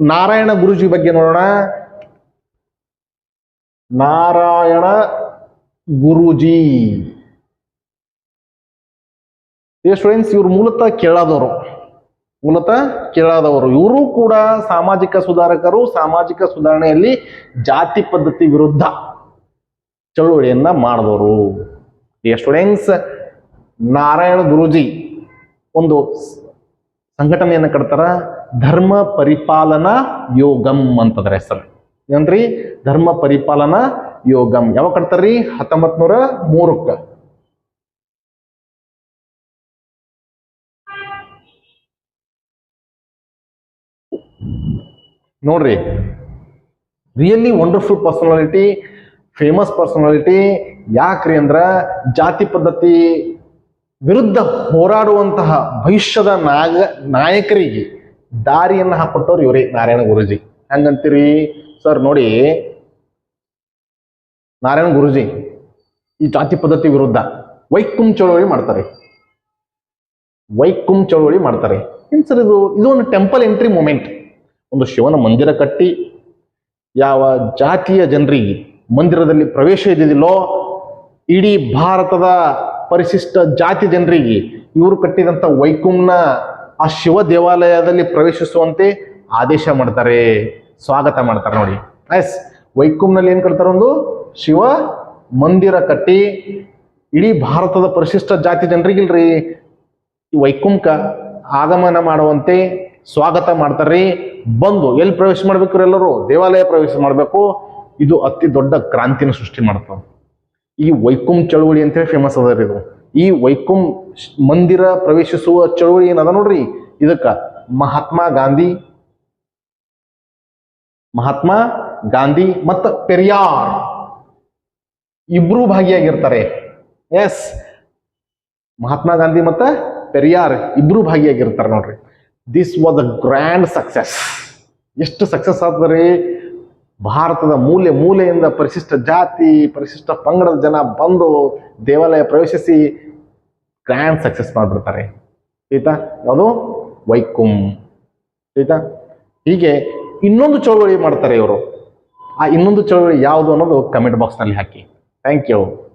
ನಾರಾಯಣ ಗುರುಜಿ ಬಗ್ಗೆ ನೋಡೋಣ. ನಾರಾಯಣ ಗುರೂಜಿ. ಸ್ಟೂಡೆಂಟ್ಸ್ ಇವರು ಮೂಲತಃ ಕೇಳಾದವರು. ಮೂಲತಃ ಕೇಳಾದವರು. ಇವರು ಕೂಡ ಸಾಮಾಜಿಕ ಸುಧಾರಕರು, ಸಾಮಾಜಿಕ ಸುಧಾರಣೆಯಲ್ಲಿ ಜಾತಿ ಪದ್ಧತಿ ವಿರುದ್ಧ ಚಳುವಳಿಯನ್ನ ಮಾಡಿದವರು. ಸ್ಟೂಡೆಂಟ್ಸ್ ನಾರಾಯಣ ಗುರುಜಿ ಒಂದು ಸಂಘಟನೆಯನ್ನ ಕಟ್ತಾರ. ಧರ್ಮ ಪರಿಪಾಲನಾ ಯೋಗಂ ಅಂತದ್ರ ಹೆಸರು. ಏನ್ರಿ ಧರ್ಮ ಪರಿಪಾಲನಾ ಯೋಗಂ. ಯಾವಾಗ ಕಟ್ತಾರ್ರಿ? ಹತ್ತೊಂಬತ್ ನೂರ ಮೂರಕ್ಕ. ನೋಡ್ರಿ. Really wonderful personality famous personality ಯಾಕ್ರಿ ಅಂದ್ರ ಜಾತಿ ಪದ್ಧತಿ ವಿರುದ್ಧ ಹೋರಾಡುವಂತಹ ಭವಿಷ್ಯದ ನಾಗ ನಾಯಕರಿಗೆ ದಾರಿಯನ್ನ ಹಾಕೊಟ್ಟವ್ರು ಇವರೇ ನಾರಾಯಣ ಗುರುಜಿ. ಹೆಂಗಂತೀರಿ? ಸರ್ ನೋಡಿ, ನಾರಾಯಣ ಗುರುಜಿ ಈ ಜಾತಿ ಪದ್ಧತಿ ವಿರುದ್ಧ ವೈಕುಂ ಚಳವಳಿ ಮಾಡ್ತಾರೆ. ವೈಕುಂ ಚಳವಳಿ ಮಾಡ್ತಾರೆ. ಏನ್ ಸರ್ ಇದು? ಇದು ಒಂದು ಟೆಂಪಲ್ ಎಂಟ್ರಿ ಮೂಮೆಂಟ್ ಒಂದು ಶಿವನ ಮಂದಿರ ಕಟ್ಟಿ, ಯಾವ ಜಾತಿಯ ಜನರಿಗೆ ಮಂದಿರದಲ್ಲಿ ಪ್ರವೇಶ ಇದ್ದಿದಿಲ್ಲೋ ಇಡೀ ಭಾರತದ ಪರಿಶಿಷ್ಟ ಜಾತಿ ಜನರಿಗೆ ಇವರು ಕಟ್ಟಿದಂತ ವೈಕುಂನ ಆ ಶಿವ ದೇವಾಲಯದಲ್ಲಿ ಪ್ರವೇಶಿಸುವಂತೆ ಆದೇಶ ಮಾಡ್ತಾರೆ, ಸ್ವಾಗತ ಮಾಡ್ತಾರೆ ನೋಡಿ. ಎಸ್ ವೈಕುಂನಲ್ಲಿ ಏನ್ ಕಟ್ತಾರೆ ಒಂದು? ಶಿವ ಮಂದಿರ ಕಟ್ಟಿ ಇಡೀ ಭಾರತದ ಪರಿಶಿಷ್ಟ ಜಾತಿ ಜನರಿಗಿಲ್ರಿ. ವೈಕುಂಕ ಆಗಮನ ಮಾಡುವಂತೆ ಸ್ವಾಗತ ಮಾಡ್ತಾರ್ರಿ. ಬಂದು ಎಲ್ಲಿ ಪ್ರವೇಶ ಮಾಡ್ಬೇಕು ಎಲ್ಲರೂ? ದೇವಾಲಯ ಪ್ರವೇಶ ಮಾಡಬೇಕು. ಇದು ಅತಿ ದೊಡ್ಡ ಕ್ರಾಂತಿನ ಸೃಷ್ಟಿ ಮಾಡ್ತಾವ ಈ ವೈಕುಂ ಚಳುವಳಿ ಅಂತೇಳಿ ಫೇಮಸ್ ಅದ ಇದು. ಈ ವೈಕುಂ ಮಂದಿರ ಪ್ರವೇಶಿಸುವ ಚಳುವಳಿ ಏನದ ನೋಡ್ರಿ? ಇದಕ್ಕ ಮಹಾತ್ಮ ಗಾಂಧಿ ಮಹಾತ್ಮ ಗಾಂಧಿ ಮತ್ತ ಪೆರಿಯಾರ್ ಇಬ್ರು ಭಾಗಿಯಾಗಿರ್ತಾರೆ. ಎಸ್ ಮಹಾತ್ಮ ಗಾಂಧಿ ಮತ್ತ ಪೆರಿಯಾರ್ ಇಬ್ರು ಭಾಗಿಯಾಗಿರ್ತಾರೆ ನೋಡ್ರಿ. This was a grand success ಎಷ್ಟು ಸಕ್ಸಸ್ ಆದ್ರಿ ಭಾರತದ ಮೂಲೆ ಮೂಲೆಯಿಂದ ಪರಿಶಿಷ್ಟ ಜಾತಿ, ಪರಿಶಿಷ್ಟ ಪಂಗಡದ ಜನ ಬಂದು ದೇವಾಲಯ ಪ್ರವೇಶಿಸಿ ಗ್ರ್ಯಾಂಡ್ ಸಕ್ಸಸ್ ಮಾಡಿಬಿಡ್ತಾರೆ. ಆಯ್ತಾ ಯಾವುದು? ವೈಕುಂ. ಆಯ್ತಾ ಹೀಗೆ ಇನ್ನೊಂದು ಚಳುವಳಿ ಮಾಡ್ತಾರೆ ಇವರು. ಆ ಇನ್ನೊಂದು ಚಳುವಳಿ ಯಾವುದು ಅನ್ನೋದು ಕಮೆಂಟ್ ಬಾಕ್ಸ್ನಲ್ಲಿ ಹಾಕಿ. Thank you